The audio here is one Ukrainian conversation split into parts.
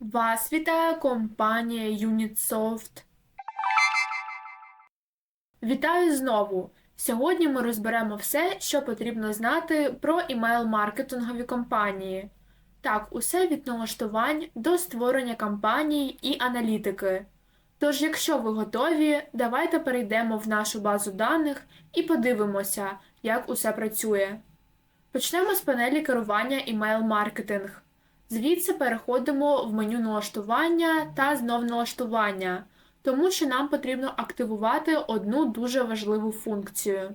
Вас вітає компанія Unitsoft. Вітаю знову! Сьогодні ми розберемо все, що потрібно знати про імейл-маркетингові кампанії. Так, усе від налаштувань до створення кампаній і аналітики. Тож, якщо ви готові, давайте перейдемо в нашу базу даних і подивимося, як усе працює. Почнемо з панелі керування імейл-маркетинг. Звідси переходимо в меню налаштування та знов налаштування, тому що нам потрібно активувати одну дуже важливу функцію.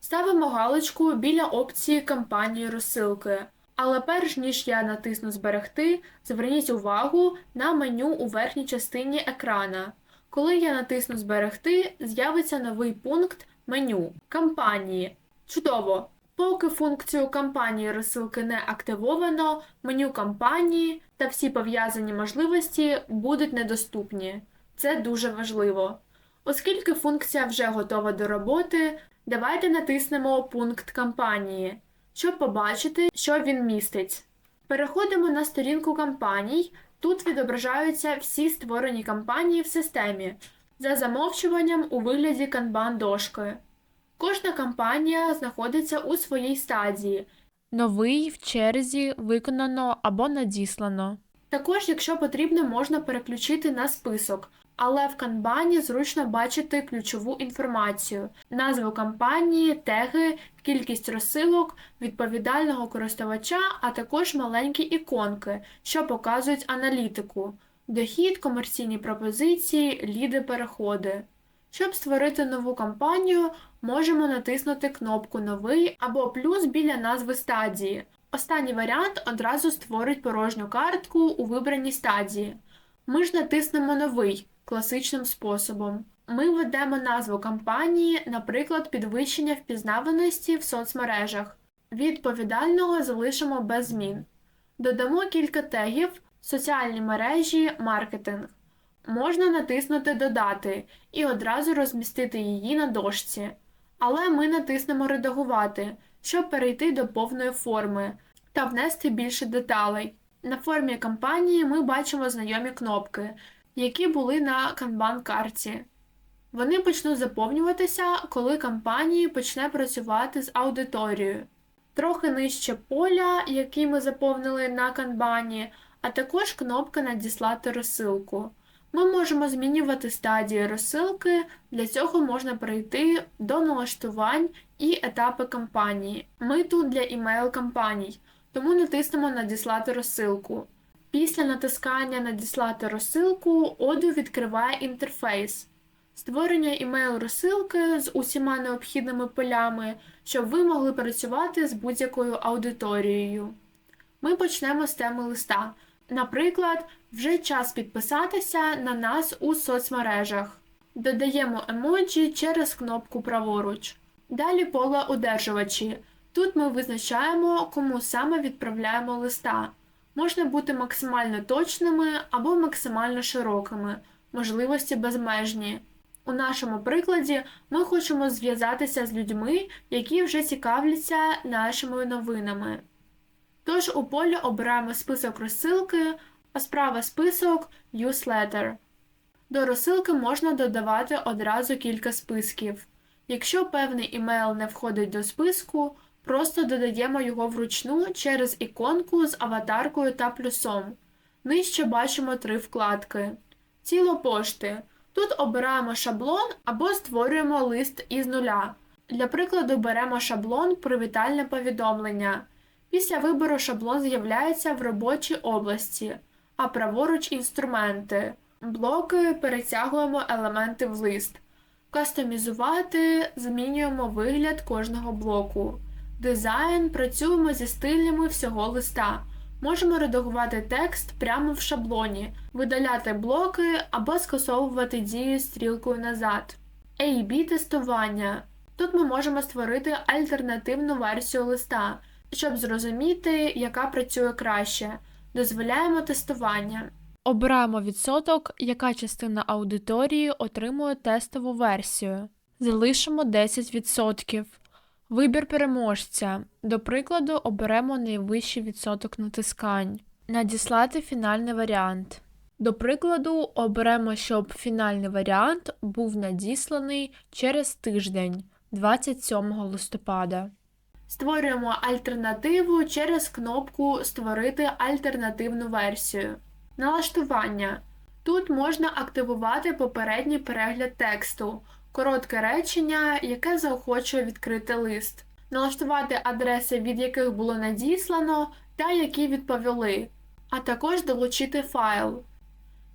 Ставимо галочку біля опції кампанії розсилки. Але перш ніж я натисну Зберегти, зверніть увагу на меню у верхній частині екрана. Коли я натисну Зберегти, з'явиться новий пункт меню Кампанії. Чудово! Поки функцію кампанії розсилки не активовано, меню кампанії та всі пов'язані можливості будуть недоступні. Це дуже важливо. Оскільки функція вже готова до роботи, давайте натиснемо пункт кампанії, щоб побачити, що він містить. Переходимо на сторінку кампаній. Тут відображаються всі створені кампанії в системі за замовчуванням у вигляді канбан-дошки. Кожна кампанія знаходиться у своїй стадії. Новий в черзі виконано або надіслано. Також, якщо потрібно, можна переключити на список, але в канбані зручно бачити ключову інформацію: назву кампанії, теги, кількість розсилок, відповідального користувача, а також маленькі іконки, що показують аналітику, дохід, комерційні пропозиції, ліди, переходи. Щоб створити нову кампанію, можемо натиснути кнопку Новий або плюс біля назви стадії. Останній варіант одразу створить порожню картку у вибраній стадії. Ми ж натиснемо Новий класичним способом. Ми введемо назву кампанії, наприклад, підвищення впізнаваності в соцмережах. Відповідального залишимо без змін. Додамо кілька тегів, соціальні мережі, маркетинг. Можна натиснути Додати і одразу розмістити її на дошці. Але ми натиснемо Редагувати, щоб перейти до повної форми та внести більше деталей. На формі кампанії ми бачимо знайомі кнопки, які були на канбан-карті. Вони почнуть заповнюватися, коли кампанії почне працювати з аудиторією. Трохи нижче поля, які ми заповнили на канбані, а також кнопка Надіслати розсилку. Ми можемо змінювати стадії розсилки, для цього можна перейти до налаштувань і етапи кампанії. Ми тут для імейл кампаній, тому натиснемо Надіслати розсилку. Після натискання Надіслати розсилку Odoo відкриває інтерфейс. Створення імейл розсилки з усіма необхідними полями, щоб ви могли працювати з будь-якою аудиторією. Ми почнемо з теми листа. Наприклад, вже час підписатися на нас у соцмережах. Додаємо емоджі через кнопку праворуч. Далі поле одержувачі. Тут ми визначаємо, кому саме відправляємо листа. Можна бути максимально точними або максимально широкими, можливості безмежні. У нашому прикладі ми хочемо зв'язатися з людьми, які вже цікавляться нашими новинами. Тож у полі обираємо список розсилки, а справа список Newsletter. До розсилки можна додавати одразу кілька списків. Якщо певний імейл не входить до списку, просто додаємо його вручну через іконку з аватаркою та плюсом. Нижче бачимо три вкладки. Тіло пошти. Тут обираємо шаблон або створюємо лист із нуля. Для прикладу, беремо шаблон Привітальне повідомлення. Після вибору шаблон з'являється в робочій області, а праворуч інструменти. Блоки перетягуємо елементи в лист. Кастомізувати змінюємо вигляд кожного блоку. Дизайн працюємо зі стилями всього листа. Можемо редагувати текст прямо в шаблоні, видаляти блоки або скасовувати дію стрілкою назад. A-B тестування. Тут ми можемо створити альтернативну версію листа, щоб зрозуміти, яка працює краще. Дозволяємо тестування. Обираємо відсоток, яка частина аудиторії отримує тестову версію. Залишимо 10%. Вибір переможця. До прикладу, оберемо найвищий відсоток натискань. Надіслати фінальний варіант. До прикладу, оберемо, щоб фінальний варіант був надісланий через тиждень, 27 листопада. Створюємо альтернативу через кнопку Створити альтернативну версію. Налаштування. Тут можна активувати попередній перегляд тексту, коротке речення, яке заохочує відкрити лист, налаштувати адреси, від яких було надіслано, та які відповіли, а також долучити файл.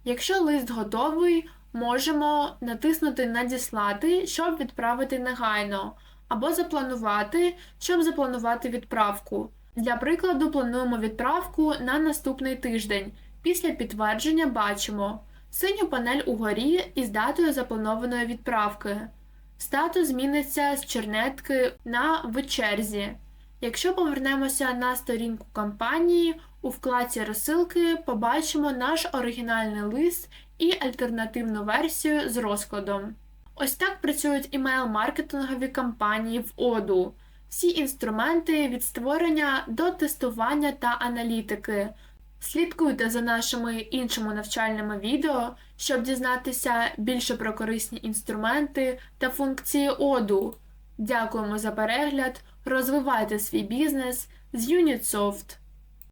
Якщо лист готовий, можемо натиснути Надіслати, щоб відправити негайно, або запланувати, щоб запланувати відправку. Для прикладу, плануємо відправку на наступний тиждень. Після підтвердження бачимо синю панель угорі із датою запланованої відправки. Статус зміниться з чернетки на в черзі. Якщо повернемося на сторінку кампанії, у вкладці розсилки побачимо наш оригінальний лист і альтернативну версію з розкладом. Ось так працюють імейл-маркетингові кампанії в Оду. Всі інструменти від створення до тестування та аналітики. Слідкуйте за нашими іншими навчальними відео, щоб дізнатися більше про корисні інструменти та функції Оду. Дякуємо за перегляд! Розвивайте свій бізнес з Unitsoft.